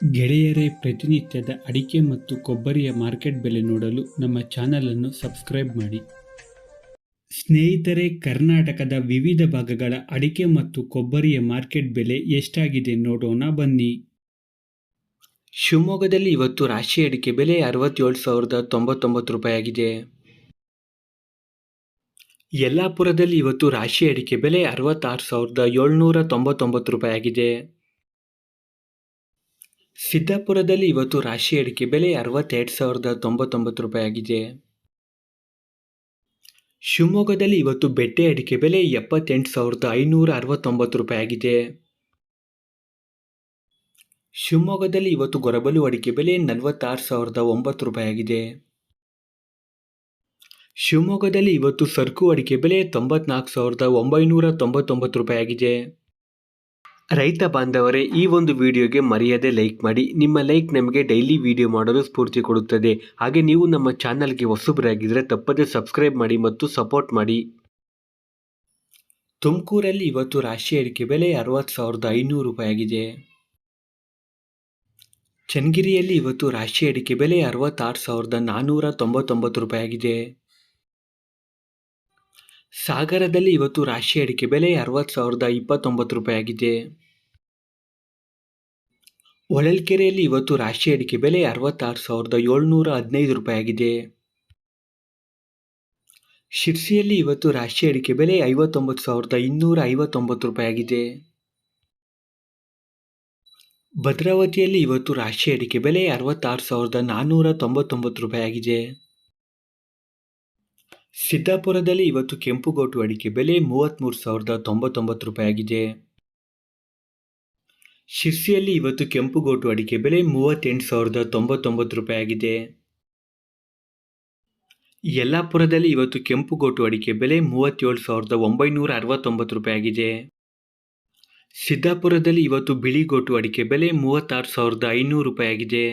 ಗೆಳೆಯರೇ, ಪ್ರತಿನಿತ್ಯದ ಅಡಿಕೆ ಮತ್ತು ಕೊಬ್ಬರಿಯ ಮಾರ್ಕೆಟ್ ಬೆಲೆ ನೋಡಲು ನಮ್ಮ ಚಾನಲನ್ನು ಸಬ್ಸ್ಕ್ರೈಬ್ ಮಾಡಿ. ಸ್ನೇಹಿತರೆ, ಕರ್ನಾಟಕದ ವಿವಿಧ ಭಾಗಗಳ ಅಡಿಕೆ ಮತ್ತು ಕೊಬ್ಬರಿಯ ಮಾರ್ಕೆಟ್ ಬೆಲೆ ಎಷ್ಟಾಗಿದೆ ನೋಡೋಣ ಬನ್ನಿ. ಶಿವಮೊಗ್ಗದಲ್ಲಿ ಇವತ್ತು ರಾಶಿ ಅಡಿಕೆ ಬೆಲೆ ಅರವತ್ತೇಳು ಸಾವಿರದ ತೊಂಬತ್ತೊಂಬತ್ತು ರೂಪಾಯಿ ಆಗಿದೆ ಯಲ್ಲಾಪುರದಲ್ಲಿ ಇವತ್ತು ರಾಶಿ ಅಡಿಕೆ ಬೆಲೆ ಅರವತ್ತಾರು ಸಾವಿರದ ಏಳ್ನೂರ ತೊಂಬತ್ತೊಂಬತ್ತು ರೂಪಾಯಿ ಆಗಿದೆ ಸಿದ್ದಾಪುರದಲ್ಲಿ ಇವತ್ತು ರಾಶಿ ಅಡಿಕೆ ಬೆಲೆ ಅರವತ್ತೆರಡು ಸಾವಿರದ ತೊಂಬತ್ತೊಂಬತ್ತು ರೂಪಾಯಿ ಆಗಿದೆ. ಶಿವಮೊಗ್ಗದಲ್ಲಿ ಇವತ್ತು ಬೆಟ್ಟೆ ಅಡಿಕೆ ಬೆಲೆ ಎಪ್ಪತ್ತೆಂಟು ಸಾವಿರದ ಐನೂರ ಅರವತ್ತೊಂಬತ್ತು ರೂಪಾಯಿ ಆಗಿದೆ. ಶಿವಮೊಗ್ಗದಲ್ಲಿ ಇವತ್ತು ಗೊರಬಲು ಅಡಿಕೆ ಬೆಲೆ ನಲವತ್ತಾರು ಸಾವಿರದ ಒಂಬತ್ತು ರೂಪಾಯಿ ಆಗಿದೆ. ಶಿವಮೊಗ್ಗದಲ್ಲಿ ಇವತ್ತು ಸರ್ಕು ಅಡಿಕೆ ಬೆಲೆ ತೊಂಬತ್ನಾಲ್ಕು ಸಾವಿರದ ಒಂಬೈನೂರ ತೊಂಬತ್ತೊಂಬತ್ತು ರೂಪಾಯಿ ಆಗಿದೆ. ರೈತ ಬಾಂಧವರೇ, ಈ ಒಂದು ವಿಡಿಯೋಗೆ ಮರೆಯದೆ ಲೈಕ್ ಮಾಡಿ. ನಿಮ್ಮ ಲೈಕ್ ನಮಗೆ ಡೈಲಿ ವಿಡಿಯೋ ಮಾಡಲು ಸ್ಫೂರ್ತಿ ಕೊಡುತ್ತದೆ. ಹಾಗೆ ನೀವು ನಮ್ಮ ಚಾನಲ್ಗೆ ಹೊಸಬರಾಗಿದ್ದರೆ ತಪ್ಪದೇ ಸಬ್ಸ್ಕ್ರೈಬ್ ಮಾಡಿ ಮತ್ತು ಸಪೋರ್ಟ್ ಮಾಡಿ. ತುಮಕೂರಲ್ಲಿ ಇವತ್ತು ರಾಶಿ ಅಡಿಕೆ ಬೆಲೆ ಅರವತ್ತು ಸಾವಿರದ ಐನೂರು ರೂಪಾಯಿಯಾಗಿದೆ. ಚನ್ನಗಿರಿಯಲ್ಲಿ ಇವತ್ತು ರಾಶಿ ಅಡಿಕೆ ಬೆಲೆ ಅರವತ್ತಾರು ಸಾವಿರದ ನಾನ್ನೂರ ತೊಂಬತ್ತೊಂಬತ್ತು ರೂಪಾಯಿ ಆಗಿದೆ ಸಾಗರದಲ್ಲಿ ಇವತ್ತು ರಾಶಿ ಅಡಿಕೆ ಬೆಲೆ ಅರವತ್ತು ಸಾವಿರದ ಇಪ್ಪತ್ತೊಂಬತ್ತು ರೂಪಾಯಿ ಆಗಿದೆ. ಹೊಳಲ್ಕೆರೆಯಲ್ಲಿ ಇವತ್ತು ರಾಶಿ ಅಡಿಕೆ ಬೆಲೆ ಅರವತ್ತಾರು ಸಾವಿರದ ಏಳ್ನೂರ ಹದಿನೈದು ರೂಪಾಯಿ ಆಗಿದೆ. ಶಿರ್ಸಿಯಲ್ಲಿ ಇವತ್ತು ರಾಶಿ ಅಡಿಕೆ ಬೆಲೆ ಐವತ್ತೊಂಬತ್ತು ಸಾವಿರದ ಇನ್ನೂರ ಐವತ್ತೊಂಬತ್ತು ರೂಪಾಯಿ ಆಗಿದೆ. ಭದ್ರಾವತಿಯಲ್ಲಿ ಇವತ್ತು ರಾಶಿ ಅಡಿಕೆ ಬೆಲೆ ಅರವತ್ತಾರು ಸಾವಿರದ ನಾನ್ನೂರ ತೊಂಬತ್ತೊಂಬತ್ತು ರೂಪಾಯಿ ಆಗಿದೆ. ಸಿದ್ದಾಪುರದಲ್ಲಿ ಇವತ್ತು ಕೆಂಪುಗೋಟು ಅಡಿಕೆ ಬೆಲೆ ಮೂವತ್ತ್ಮೂರು ಸಾವಿರದ ತೊಂಬತ್ತೊಂಬತ್ತು ರೂಪಾಯಿ ಆಗಿದೆ. ಶಿರ್ಸಿಯಲ್ಲಿ ಇವತ್ತು ಕೆಂಪುಗೋಟು ಅಡಿಕೆ ಬೆಲೆ ಮೂವತ್ತೆಂಟು ಸಾವಿರದ ತೊಂಬತ್ತೊಂಬತ್ತು ರೂಪಾಯಿ ಆಗಿದೆ. ಯಲ್ಲಾಪುರದಲ್ಲಿ ಇವತ್ತು ಕೆಂಪುಗೋಟು ಅಡಿಕೆ ಬೆಲೆ ಮೂವತ್ತೇಳು ಸಾವಿರದ ಒಂಬೈನೂರ ಅರವತ್ತೊಂಬತ್ತು ರೂಪಾಯಿ ಆಗಿದೆ. ಸಿದ್ದಾಪುರದಲ್ಲಿ ಇವತ್ತು ಬಿಳಿಗೋಟು ಅಡಿಕೆ ಬೆಲೆ ಮೂವತ್ತಾರು ಸಾವಿರದ ಐನೂರು ರೂಪಾಯಿ ಆಗಿದೆ.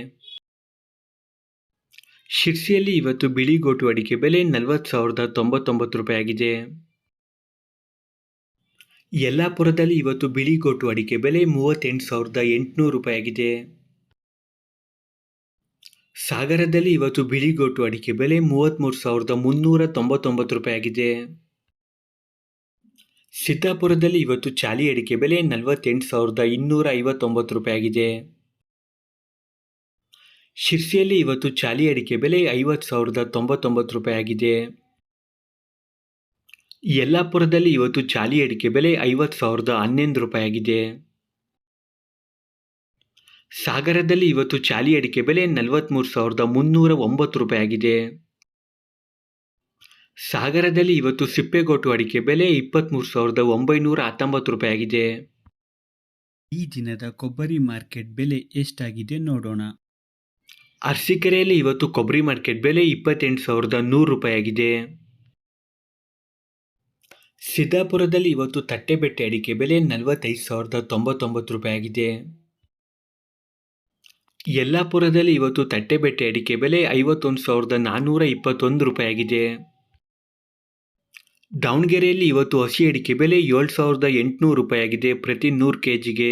ಶಿರ್ಸಿಯಲ್ಲಿ ಇವತ್ತು ಬಿಳಿಗೋಟು ಅಡಿಕೆ ಬೆಲೆ ನಲವತ್ತು ಸಾವಿರದ ತೊಂಬತ್ತೊಂಬತ್ತು ರೂಪಾಯಿ ಆಗಿದೆ. ಯಲ್ಲಾಪುರದಲ್ಲಿ ಇವತ್ತು ಬಿಳಿಗೋಟು ಅಡಿಕೆ ಬೆಲೆ ಮೂವತ್ತೆಂಟು ಸಾವಿರದ ಎಂಟುನೂರು ರೂಪಾಯಿ ಆಗಿದೆ. ಸಾಗರದಲ್ಲಿ ಇವತ್ತು ಬಿಳಿಗೋಟು ಅಡಿಕೆ ಬೆಲೆ ಮೂವತ್ತ್ಮೂರು ಸಾವಿರದ ಮುನ್ನೂರ ತೊಂಬತ್ತೊಂಬತ್ತು ರೂಪಾಯಿ ಆಗಿದೆ. ಸಿದ್ದಾಪುರದಲ್ಲಿ ಇವತ್ತು ಚಾಲಿ ಅಡಿಕೆ ಬೆಲೆ ನಲವತ್ತೆಂಟು ಸಾವಿರದ ಇನ್ನೂರ ಐವತ್ತೊಂಬತ್ತು ರೂಪಾಯಿ ಆಗಿದೆ. ಶಿರ್ಸಿಯಲ್ಲಿ ಇವತ್ತು ಚಾಲಿ ಅಡಿಕೆ ಬೆಲೆ ಐವತ್ತು ಸಾವಿರದ ತೊಂಬತ್ತೊಂಬತ್ತು ರೂಪಾಯಿ ಆಗಿದೆ. ಯಲ್ಲಾಪುರದಲ್ಲಿ ಇವತ್ತು ಚಾಲಿ ಅಡಿಕೆ ಬೆಲೆ ಐವತ್ತು ಸಾವಿರದ ಹನ್ನೊಂದು ರೂಪಾಯಿ ಆಗಿದೆ. ಸಾಗರದಲ್ಲಿ ಇವತ್ತು ಚಾಲಿ ಅಡಿಕೆ ಬೆಲೆ ನಲವತ್ತ್ಮೂರು ಸಾವಿರದ ಮುನ್ನೂರ ಒಂಬತ್ತು ರೂಪಾಯಿ ಆಗಿದೆ. ಸಾಗರದಲ್ಲಿ ಇವತ್ತು ಸಿಪ್ಪೆಗೋಟು ಅಡಿಕೆ ಬೆಲೆ ಇಪ್ಪತ್ತ್ಮೂರು ಸಾವಿರದ ಒಂಬೈನೂರ ಹತ್ತೊಂಬತ್ತು ರೂಪಾಯಿ ಆಗಿದೆ. ಈ ದಿನದ ಕೊಬ್ಬರಿ ಮಾರ್ಕೆಟ್ ಬೆಲೆ ಎಷ್ಟಾಗಿದೆ ನೋಡೋಣ. ಅರಸೀಕೆರೆಯಲ್ಲಿ ಇವತ್ತು ಕೊಬ್ಬರಿ ಮಾರ್ಕೆಟ್ ಬೆಲೆ ಇಪ್ಪತ್ತೆಂಟು ಸಾವಿರದ ನೂರು ರೂಪಾಯಿಯಾಗಿದೆ ಸಿದ್ದಾಪುರದಲ್ಲಿ ಇವತ್ತು ತಟ್ಟೆಬೆಟ್ಟೆ ಅಡಿಕೆ ಬೆಲೆ ನಲವತ್ತೈದು ಸಾವಿರದ ತೊಂಬತ್ತೊಂಬತ್ತು ರೂಪಾಯಿಯಾಗಿದೆ ಯಲ್ಲಾಪುರದಲ್ಲಿ ಇವತ್ತು ತಟ್ಟೆಬೆಟ್ಟೆ ಅಡಿಕೆ ಬೆಲೆ ಐವತ್ತೊಂದು ಸಾವಿರದ ನಾನ್ನೂರ ಇಪ್ಪತ್ತೊಂದು ರೂಪಾಯಿಯಾಗಿದೆ ದಾವಣಗೆರೆಯಲ್ಲಿ ಇವತ್ತು ಹಸಿ ಅಡಿಕೆ ಬೆಲೆ ಏಳು ಸಾವಿರದ ಎಂಟುನೂರು ರೂಪಾಯಿಯಾಗಿದೆ ಪ್ರತಿ ನೂರು ಕೆ ಜಿಗೆ